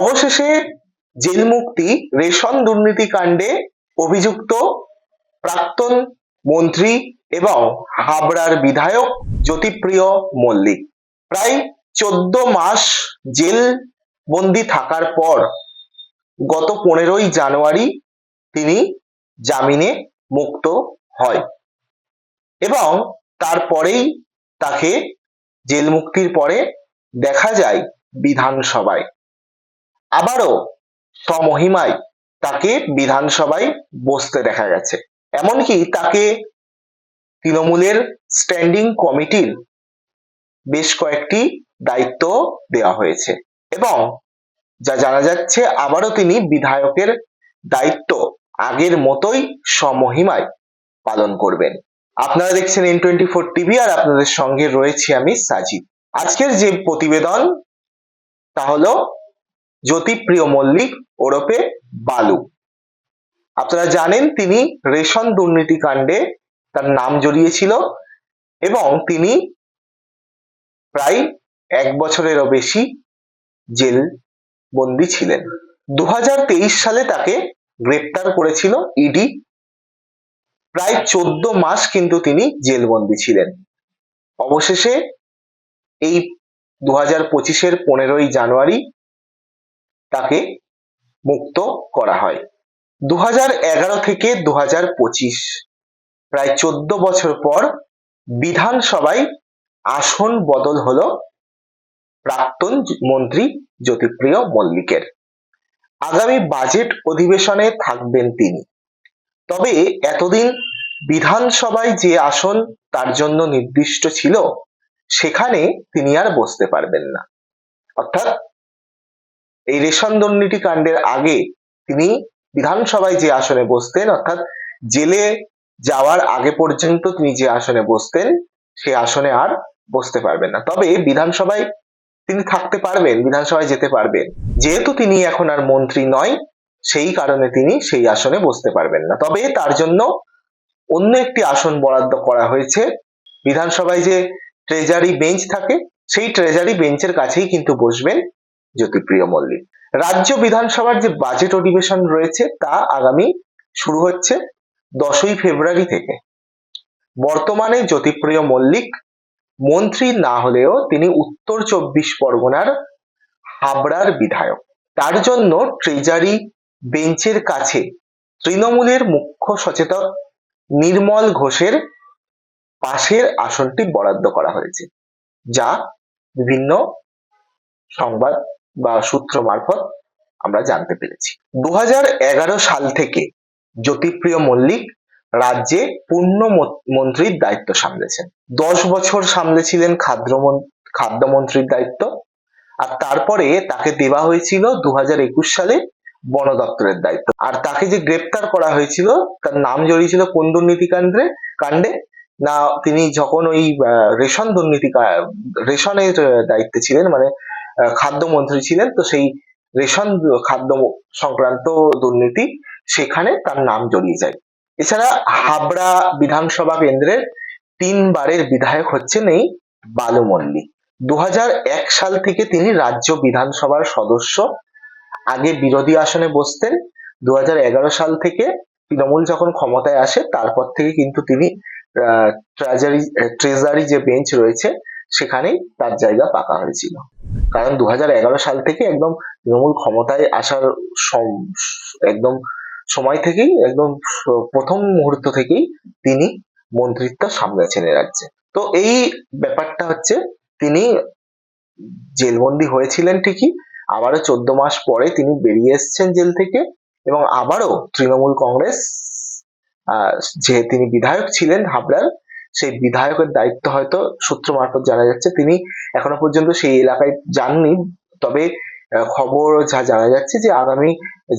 অবশেষে জেল মুক্তি রেশন দুর্নীতি কাণ্ডে অভিযুক্ত প্রাক্তন মন্ত্রী এবং হাবড়ার বিধায়ক জ্যোতিপ্রিয় মল্লিক। প্রায় চোদ্দ মাস জেল বন্দি থাকার পর গত পনেরোই জানুয়ারি তিনি জামিনে মুক্ত হয় এবং তারপরেই তাকে জেল মুক্তির পরে দেখা যায় বিধানসভায়। আবারও স্বমহিমায় তাকে বিধানসভায় বসতে দেখা গেছে। এমনকি তাকে তৃণমূলের স্ট্যান্ডিং কমিটির বেশ কয়েকটি দায়িত্ব দেওয়া হয়েছে এবং যা জানা যাচ্ছে আবারও তিনি বিধায়কের দায়িত্ব আগের মতোই সমহিমায় পালন করবেন। আপনারা দেখছেন এন টোয়েন্টি ফোর টিভি আর আপনাদের সঙ্গে রয়েছি আমি সাজিদ। আজকের যে প্রতিবেদন তা হলো জ্যোতিপ্রিয় মল্লিক ওরফে বালু। আপনারা জানেন তিনি রেশন দুর্নীতি কাণ্ডে তার নাম জড়িয়েছিল এবং তিনি প্রায় এক বছরেরও বেশি জেল বন্দি ছিলেন। দু হাজার তেইশ সালে তাকে গ্রেপ্তার করেছিল ইডি। প্রায় চোদ্দ মাস কিন্তু তিনি জেলবন্দি ছিলেন। অবশেষে এই দু হাজার পঁচিশের পনেরোই জানুয়ারি তাকে মুক্ত করা হয়। দু হাজার এগারো থেকে দু হাজার পঁচিশ, প্রায় চোদ্দ বছর পর বিধানসভায় আসন বদল হলো প্রাক্তন মন্ত্রী জ্যোতিপ্রিয় মল্লিকের। আগামী বাজেট অধিবেশনে থাকবেন তিনি। তবে এতদিন বিধানসভায় যে আসন তার জন্য নির্দিষ্ট ছিল, সেখানে তিনি আর বসতে পারবেন না। অর্থাৎ এই রেশন দুর্নীতি কাণ্ডের আগে তিনি বিধানসভায় যে আসনে বসতেন, অর্থাৎ জেলে যাওয়ার আগে পর্যন্ত তিনি যে আসনে বসতেন, সে আসনে আর বসতে পারবেন না। তবে বিধানসভায় তিনি থাকতে পারবেন, বিধানসভায় যেতে পারবেন। যেহেতু তিনি এখন আর মন্ত্রী নয়, সেই কারণে তিনি সেই আসনে বসতে পারবেন না। তবে তার জন্য অন্য একটি আসন বরাদ্দ করা হয়েছে। বিধানসভায় যে ট্রেজারি বেঞ্চ থাকে, সেই ট্রেজারি বেঞ্চের কাছেই কিন্তু বসবেন। জ্যোতিপ্রিয় মল্লিক। রাজ্য বিধানসভার যে বাজেট অধিবেশন রয়েছে, তা আগামী শুরু হচ্ছে দশই ফেব্রুয়ারি থেকে। বর্তমানে জ্যোতিপ্রিয় মল্লিক মন্ত্রী না হলেও তিনি উত্তর চব্বিশ পরগনার হাবড়ার বিধায়ক। তার জন্য ট্রেজারি বেঞ্চের কাছে তৃণমূলের মুখ্য সচেতক নির্মল ঘোষের পাশের আসনটি বরাদ্দ করা হয়েছে, যা বিভিন্ন সংবাদ বা সূত্র মারফত আমরা জানতে পেরেছি। দু হাজার এগারো সাল থেকে জ্যোতিপ্রিয় মল্লিক রাজ্যে পূর্ণ মন্ত্রীর দায়িত্ব সামলেছেন। দশ বছর সামলেছিলেন খাদ্য খাদ্যমন্ত্রীর দায়িত্ব। আর তারপরে তাকে দেওয়া হয়েছিল দু হাজার একুশ সালে বন দপ্তরের দায়িত্ব। আর তাকে যে গ্রেপ্তার করা হয়েছিল, তার নাম জড়িয়েছিল কোন দুর্নীতি কাণ্ডে কাণ্ডে? না, তিনি যখন ওই রেশন দুর্নীতি রেশনের দায়িত্বে ছিলেন মানে খাদ্যমন্ত্রী ছিলেন, তো সেই রেশন খাদ্য সংক্রান্ত দুর্নীতি সেখানে তার নাম জড়িয়ে যায়। এছাড়া হাবড়া বিধানসভা কেন্দ্রের তিনবারের বিধায়ক হচ্ছেন এই বালু মল্লিক। দু সাল থেকে তিনি রাজ্য বিধানসভার সদস্য, আগে বিরোধী আসনে বসতেন। দু হাজার এগারো সাল থেকে তৃণমূল যখন ক্ষমতায় আসে, তারপর থেকে কিন্তু তিনি ট্রেজারি ট্রেজারি যে বেঞ্চ রয়েছে সেখানেই তার জায়গা পাকা হয়েছিল। কারণ দু হাজার এগারো সাল থেকে একদম তৃণমূল ক্ষমতায় আসার একদম সময় থেকেই, একদম প্রথম মুহূর্ত থেকেই তিনি মন্ত্রিত্ব সামলেছেন রাজ্যে। তো এই ব্যাপারটা হচ্ছে তিনি জেলবন্দি হয়েছিলেন ঠিকই, আবারও চোদ্দ মাস পরে তিনি বেরিয়ে এসছেন জেল থেকে এবং আবারও তৃণমূল কংগ্রেস যে তিনি বিধায়ক ছিলেন হাবড়ার সেই বিধায়কের দায়িত্ব হয়তো সূত্র মারফত জানা যাচ্ছে। তিনি এখনও পর্যন্ত সেই এলাকায় যাননি। তবে খবর যা জানা যাচ্ছে যে আগামী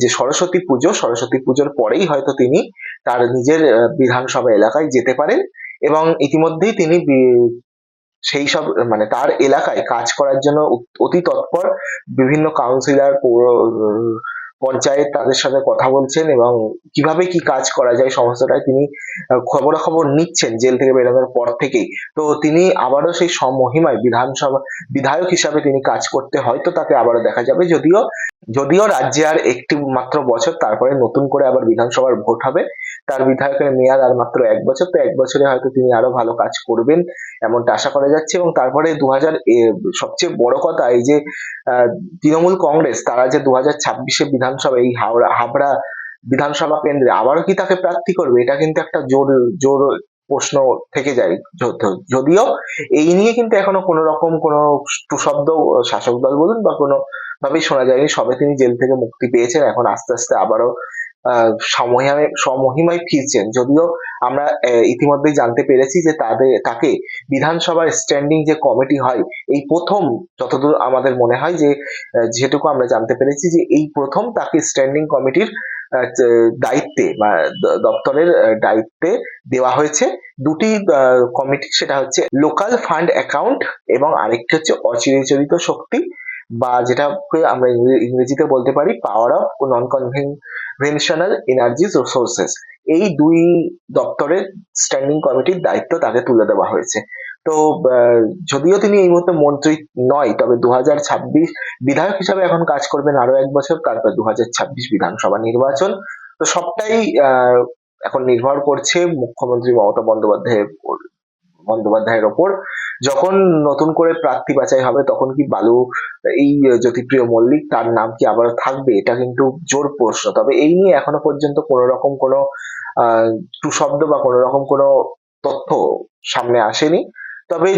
যে সরস্বতী পুজো, সরস্বতী পুজোর পরেই হয়তো তিনি তার নিজের বিধানসভা এলাকায় যেতে পারেন এবং ইতিমধ্যেই তিনি সেই সব মানে তার এলাকায় কাজ করার জন্য অতি তৎপর বিভিন্ন কাউন্সিলর পৌর পঞ্চায়েত তাদের সাথে কথা বলছেন এবং কীভাবে কি কাজ করা যায় সমস্তটাই তিনি খবরাখবর নিচ্ছেন জেল থেকে বেরোনোর পর থেকেই। তো তিনি আবারও সেই সমহিমায় বিধানসভা, বিধায়ক হিসাবে তিনি কাজ করতে হয়তো তাকে আবারও দেখা যাবে, যদিও যদিও রাজ্যে আর একটি মাত্র বছর, তারপরে নতুন করে আবার বিধানসভার ভোট হবে। তার বিধায়কের মেয়াদ আর মাত্র এক বছর, তো এক বছরে হয়তো তিনি আরও ভালো কাজ করবেন এমনটা আশা করা যাচ্ছে। এবং তারপরে দু হাজার সবচেয়ে বড় কথা এই যে তৃণমূল কংগ্রেস, তারা যে দু হাজার ছাব্বিশে বিধানসভা, এই হাওড়া, হাবড়া বিধানসভা কেন্দ্রে, আবারও কি তাকে প্রার্থী করবে? এটা কিন্তু একটা জোর জোর প্রশ্ন থেকে যায় যদ- যদিও এই নিয়ে কিন্তু এখনও কোনো রকম কোনো শব্দ শাসক দল বলুন বা কোনো ভাবেই শোনা যায়নি। সবে তিনি জেল থেকে মুক্তি পেয়েছেন, এখন আস্তে আস্তে আবারও সমহিমায় সমহিমায় ফিরছেন। যদিও আমরা ইতিমধ্যেই জানতে পেরেছি যে তাদের, তাকে বিধানসভার স্ট্যান্ডিং যে কমিটি হয়, এই প্রথম, যতদূর আমাদের মনে হয় যে যেটুকু আমরা জানতে পেরেছি যে এই প্রথম তাকে স্ট্যান্ডিং কমিটির দায়িত্বে বা দপ্তরের দায়িত্বে দেওয়া হয়েছে। দুটি কমিটি সেটা হচ্ছে লোকাল ফান্ড অ্যাকাউন্ট এবং আরেকটি হচ্ছে অচিরচরিত শক্তি বা যেটাকে আমরা ইংরে- ইংরেজিতে বলতে পারি power of non conventional energy resources এই দুই দপ্তরের স্ট্যান্ডিং কমিটির দায়িত্ব তাকে তুলে দেওয়া হয়েছে। তো যদিও তিনি এই মুহূর্তে মন্ত্রী নয়, তবে দু হাজার ছাব্বিশ বিধায়ক হিসাবে এখন কাজ করবেন আরও এক বছর, তারপর দু হাজার ছাব্বিশ বিধানসভা নির্বাচন। তো সবটাই এখন নির্ভর করছে মুখ্যমন্ত্রী মমতা বন্দ্যোপাধ্যায়ের বন্দ্যোপাধ্যায়ের ওপর। যখন নতুন করে প্রার্থী বাছাই হবে, তখন কি বালু, এই জ্যোতিপ্রিয় মল্লিক, তার নাম কি আবার থাকবে? এটা কিন্তু জোর প্রশ্ন। তবে এই নিয়ে এখনও পর্যন্ত কোনো রকম কোনো, আহ শব্দ বা কোনো রকম কোনো তথ্য সামনে আসেনি। তবে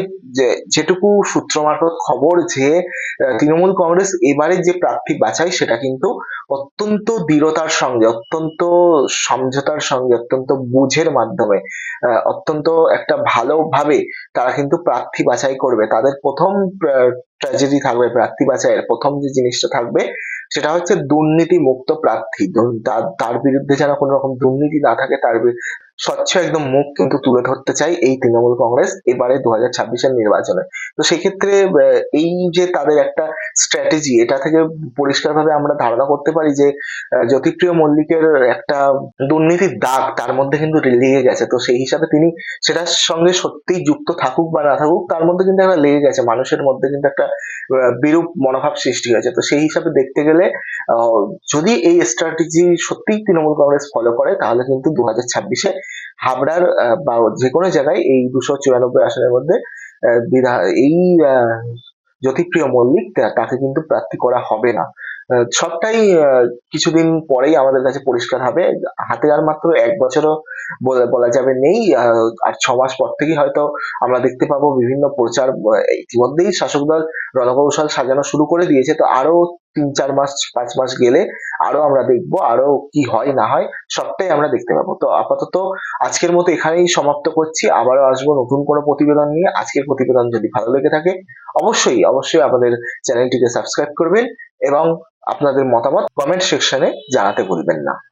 যেটুকু সূত্র মারফত খবর যে তৃণমূল কংগ্রেস এবারে যে প্রার্থী বাছাই সেটা কিন্তু অত্যন্ত দৃঢ়তার সঙ্গে, অত্যন্ত সমঝোতার সঙ্গে, অত্যন্ত বুঝের মাধ্যমে অত্যন্ত একটা ভালোভাবে তারা কিন্তু প্রার্থী বাছাই করবে। তাদের প্রথম ট্র্যাজেডি থাকবে, প্রার্থী বাছাইয়ের প্রথম যে জিনিসটা থাকবে সেটা হচ্ছে দুর্নীতি মুক্ত প্রার্থী তার- বিরুদ্ধে যেন কোনো রকম দুর্নীতি না থাকে, তার স্বচ্ছ একদম মুখ কিন্তু তুলে ধরতে চাই এই তৃণমূল কংগ্রেস এবারে দু হাজার নির্বাচনে। তো সেক্ষেত্রে এই যে তাদের একটা স্ট্র্যাটেজি এটা থেকে পরিষ্কারভাবে আমরা ধারণা করতে পারি যে জ্যোতিপ্রিয় মল্লিকের একটা দুর্নীতির দাগ তার মধ্যে কিন্তু লেগে গেছে। তো সেই হিসাবে তিনি সেটার সঙ্গে সত্যিই যুক্ত থাকুক বা না থাকুক, তার মধ্যে কিন্তু একটা লেগে গেছে। মানুষের মধ্যে কিন্তু একটা বিরূপ মনোভাব সৃষ্টি হয়েছে। তো সেই হিসাবে দেখতে গেলে যদি এই স্ট্র্যাটেজি সত্যিই তৃণমূল কংগ্রেস ফলো করে, তাহলে কিন্তু দু হাজার ছাব্বিশে হাবড়ার বা যে কোনো জায়গায় এই দুশো চুরানব্বই আসনের মধ্যে বিধা- এই জ্যোতিপ্রিয় মল্লিক তাকে কিন্তু প্রার্থী করা হবে না। সবটাই কিছুদিন পরেই আমাদের কাছে পরিষ্কার হবে। হাতে আর মাত্র এক বছরও বলা- যাবে নেই। আর ছ মাস পর থেকেই হয়তো আমরা দেখতে পাবো বিভিন্ন প্রচার। ইতিমধ্যেই শাসক দল রণকৌশল সাজানো শুরু করে দিয়েছে। তো আরও তিন, চার মাস, পাঁচ মাস গেলে আরও আমরা দেখব আরও কি হয়, না হয়, সবটাই আমরা দেখতে পাবো। তো আপাতত আজকের মতো এখানেই সমাপ্ত করছি। আবারও আসব নতুন কোনো প্রতিবেদন নিয়ে। আজকের প্রতিবেদন যদি ভালো লেগে থাকে, অবশ্যই অবশ্যই আমাদের চ্যানেলটিকে সাবস্ক্রাইব করবেন এবং আপনাদের মতামত কমেন্ট সেকশনে জানাতে ভুলবেন না।